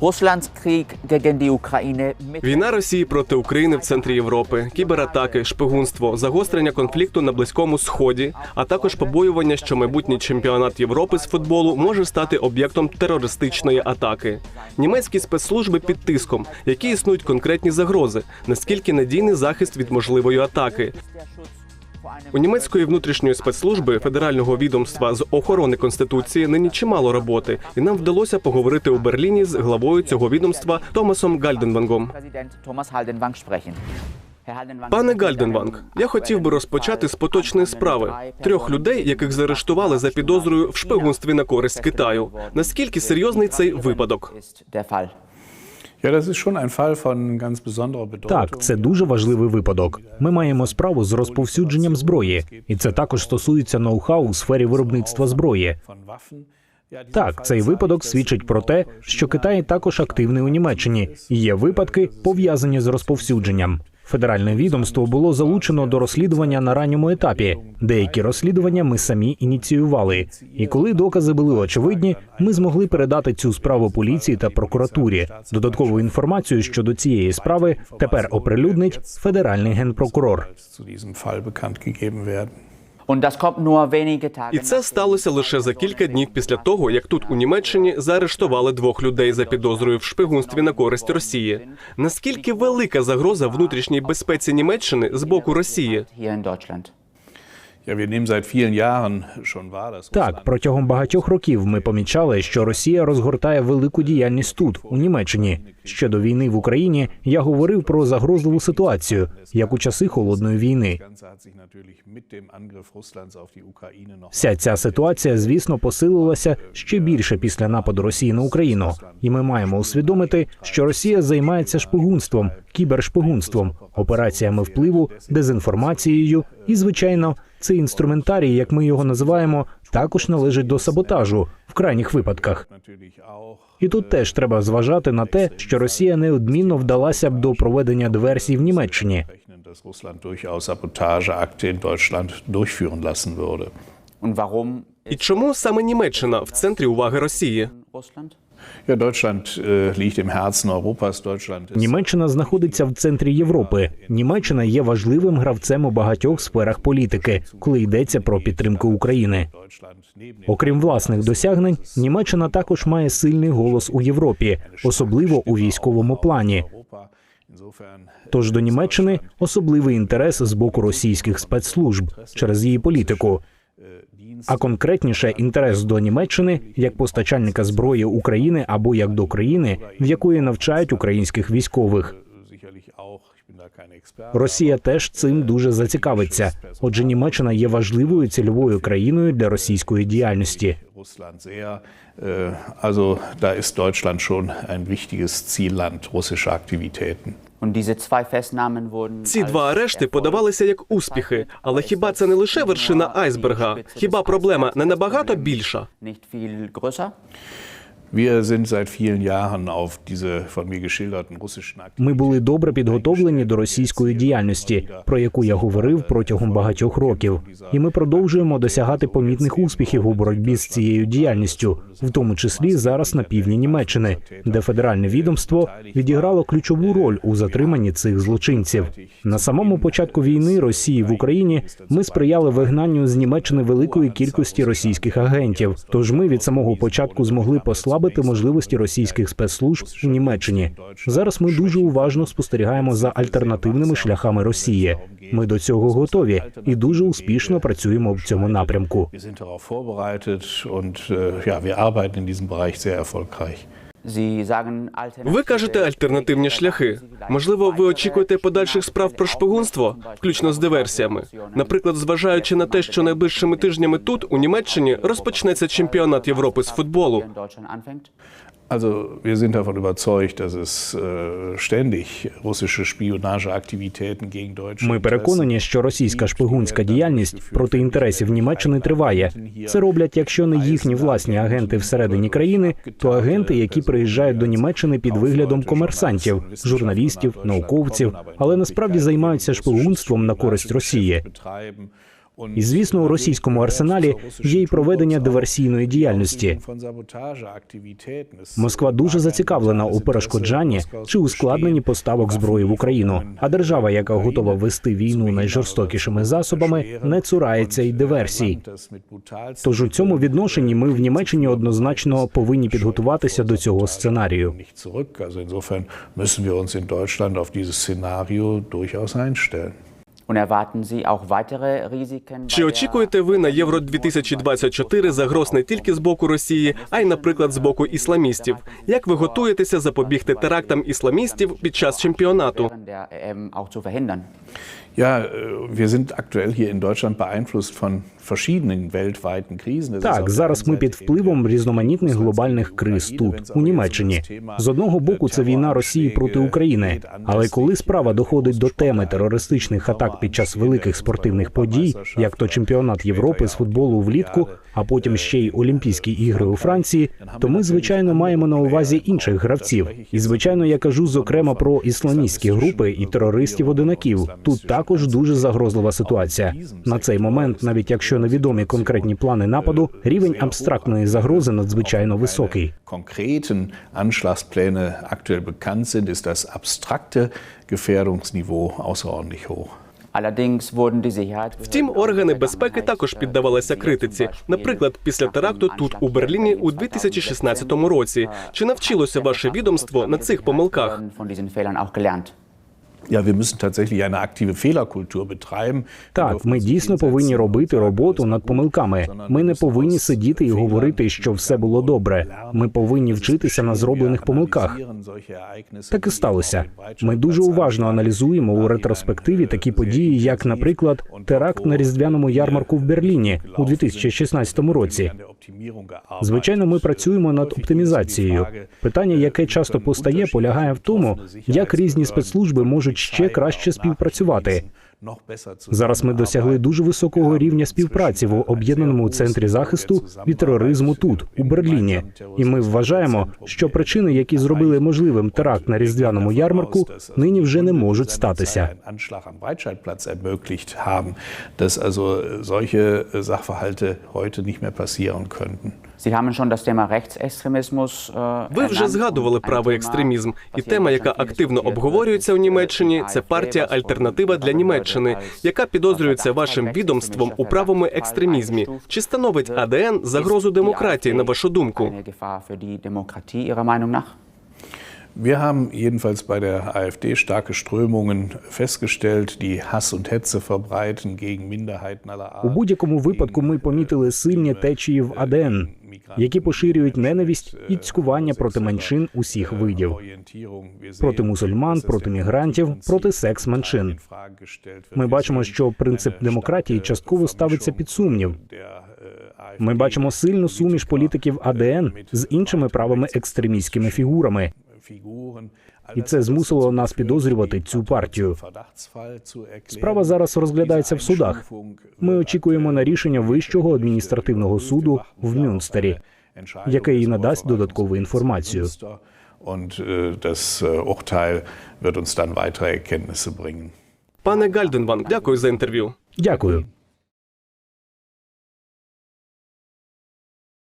Russlands Krieg gegen Війна Росії проти України в центрі Європи, кібератаки, шпигунство, загострення конфлікту на близькому сході, а також побоювання, що майбутній чемпіонат Європи з футболу може стати об'єктом терористичної атаки. Німецькі спецслужби під тиском, які існують конкретні загрози, наскільки надійний захист від можливої атаки. У німецької внутрішньої спецслужби федерального відомства з охорони конституції нині чимало роботи, і нам вдалося поговорити у Берліні з главою цього відомства Томасом Гальденвангом. Пане Гальденванг, я хотів би розпочати з поточної справи трьох людей, яких заарештували за підозрою в шпигунстві на користь Китаю. Наскільки серйозний цей випадок? Так, це дуже важливий випадок. Ми маємо справу з розповсюдженням зброї, і це також стосується ноу-хау у сфері виробництва зброї. Так, цей випадок свідчить про те, що Китай також активний у Німеччині, і є випадки пов'язані з розповсюдженням. Федеральне відомство було залучено до розслідування на ранньому етапі. Деякі розслідування ми самі ініціювали. І коли докази були очевидні, ми змогли передати цю справу поліції та прокуратурі. Додаткову інформацію щодо цієї справи тепер оприлюднить федеральний генпрокурор. І це сталося лише за кілька днів після того, як тут у Німеччині заарештували двох людей за підозрою в шпигунстві на користь Росії. Наскільки велика загроза внутрішній безпеці Німеччини з боку Росії? Так, протягом багатьох років ми помічали, що Росія розгортає велику діяльність тут, у Німеччині. Ще до війни в Україні я говорив про загрозливу ситуацію, як у часи холодної війни. Вся ця ситуація, звісно, посилилася ще більше після нападу Росії на Україну, і ми маємо усвідомити, що Росія займається шпигунством, кібершпигунством, операціями впливу, дезінформацією, і, звичайно, цей інструментарій, як ми його називаємо, також належить до саботажу в крайніх випадках. І тут теж треба зважати на те, що Росія неодмінно вдалася б до проведення диверсій в Німеччині. І чому саме Німеччина в центрі уваги Росії? Äh, Німеччина знаходиться в центрі Європи. Німеччина є важливим гравцем у багатьох сферах політики, коли йдеться про підтримку України. Окрім власних досягнень, Німеччина також має сильний голос у Європі, особливо у військовому плані. Тож до Німеччини особливий інтерес з боку російських спецслужб через її політику. А конкретніше інтерес до Німеччини як постачальника зброї України або як до країни, в якої навчають українських військових. Росія теж цим дуже зацікавиться. Отже, Німеччина є важливою цільовою країною для російської діяльності. Russland. Äh, russischer Aktivitäten. Ці два арешти подавалися як успіхи, але хіба це не лише вершина айсберга? Хіба проблема не набагато більша? Wir sind seit vielen Jahren auf diese von mir geschilderten russischen Aktivitäten. Ми були добре підготовлені до російської діяльності, про яку я говорив протягом багатьох років. І ми продовжуємо досягати помітних успіхів у боротьбі з цією діяльністю, в тому числі зараз на півдні Німеччини, де федеральне відомство відіграло ключову роль у затриманні цих злочинців. На самому початку війни Росії в Україні ми сприяли вигнанню з Німеччини великої кількості російських агентів. Тож ми від самого початку змогли послабити можливості російських спецслужб у Німеччині. Зараз ми дуже уважно спостерігаємо за альтернативними шляхами Росії. Ми до цього готові і дуже успішно працюємо в цьому напрямку. Ви кажете альтернативні шляхи. Можливо, ви очікуєте подальших справ про шпигунство, включно з диверсіями. Наприклад, зважаючи на те, що найближчими тижнями тут, у Німеччині, розпочнеться чемпіонат Європи з футболу. Deutschland. Also wir sind davon überzeugt, dass es äh, ständig russische Spionageaktivitäten gegen deutsche Ми переконані, що російська шпигунська діяльність проти інтересів Німеччини триває. Це роблять, якщо не їхні власні агенти всередині країни, то агенти, які приїжджають до Німеччини під виглядом комерсантів, журналістів, науковців, але насправді займаються шпигунством на користь Росії. І звісно, у російському арсеналі є й проведення диверсійної діяльності. Москва дуже зацікавлена у перешкоджанні чи ускладненні поставок зброї в Україну. А держава, яка готова вести війну найжорстокішими засобами, не цурається й диверсій. Тож у цьому відношенні ми в Німеччині однозначно повинні підготуватися до цього сценарію. insofern müssen wir uns in Deutschland auf dieses Szenario durchaus einstellen. Чи очікуєте ви на Євро 2024 загроз не тільки з боку Росії, а й, наприклад, з боку ісламістів? Як ви готуєтеся запобігти терактам ісламістів під час чемпіонату? verhindern? Ja, äh, wir sind aktuell hier in Deutschland beeinflusst von Так, зараз ми під впливом різноманітних глобальних криз тут, у Німеччині. З одного боку, це війна Росії проти України. Але коли справа доходить до теми терористичних атак під час великих спортивних подій, як то чемпіонат Європи з футболу влітку, а потім ще й Олімпійські ігри у Франції, то ми звичайно маємо на увазі інших гравців. І звичайно, я кажу зокрема про ісламістські групи і терористів-одинаків. Тут також дуже загрозлива ситуація. На цей момент, навіть якщо невідомі конкретні плани нападу, рівень абстрактної загрози надзвичайно високий. konkreten Anschlagspläne aktuell bekannt sind, ist das abstrakte Gefährdungsniveau außerordentlich hoch. Втім, органи безпеки також піддавалися критиці. Наприклад, після теракту тут у Берліні у 2016 році. Чи навчилося ваше відомство на цих помилках? Так, ми дійсно повинні робити роботу над помилками. Ми не повинні сидіти і говорити, що все було добре. Ми повинні вчитися на зроблених помилках. Так і сталося. Ми дуже уважно аналізуємо у ретроспективі такі події, як, наприклад, теракт на різдвяному ярмарку в Берліні у 2016 році. Звичайно, ми працюємо над оптимізацією. Питання, яке часто постає, полягає в тому, як різні спецслужби можуть ще краще співпрацювати. Зараз ми досягли дуже високого рівня співпраці в об'єднаному центрі захисту від тероризму тут, у Берліні. І ми вважаємо, що причини, які зробили можливим теракт на різдвяному ярмарку, нині вже не можуть статися. Äh, Ви вже згадували правий екстремізм, і тема, яка активно обговорюється у Німеччині, це партія Альтернатива для Німеччини, als яка підозрюється вашим відомством у правому екстремізмі. Чи становить. АДН загрозу демократії, на вашу думку? Wir haben jedenfalls bei der AfD starke Strömungen festgestellt, die Hass und Hetze verbreiten gegen Minderheiten aller У будь-якому випадку ми помітили сильні течії в АДН, які поширюють ненависть і цькування проти меншин усіх видів. проти мусульман, проти мігрантів, проти секс-меншин. Ми бачимо, що принцип демократії частково ставиться під сумнів. Ми бачимо сильну суміш політиків АДН з іншими правими екстремістськими фігурами. І це змусило нас підозрювати цю партію. Справа зараз розглядається в судах. Ми очікуємо на рішення Вищого адміністративного суду в Мюнстері, яке і надасть додаткову інформацію. Äh, äh. Пане Гальденванг, дякую за інтерв'ю. Дякую.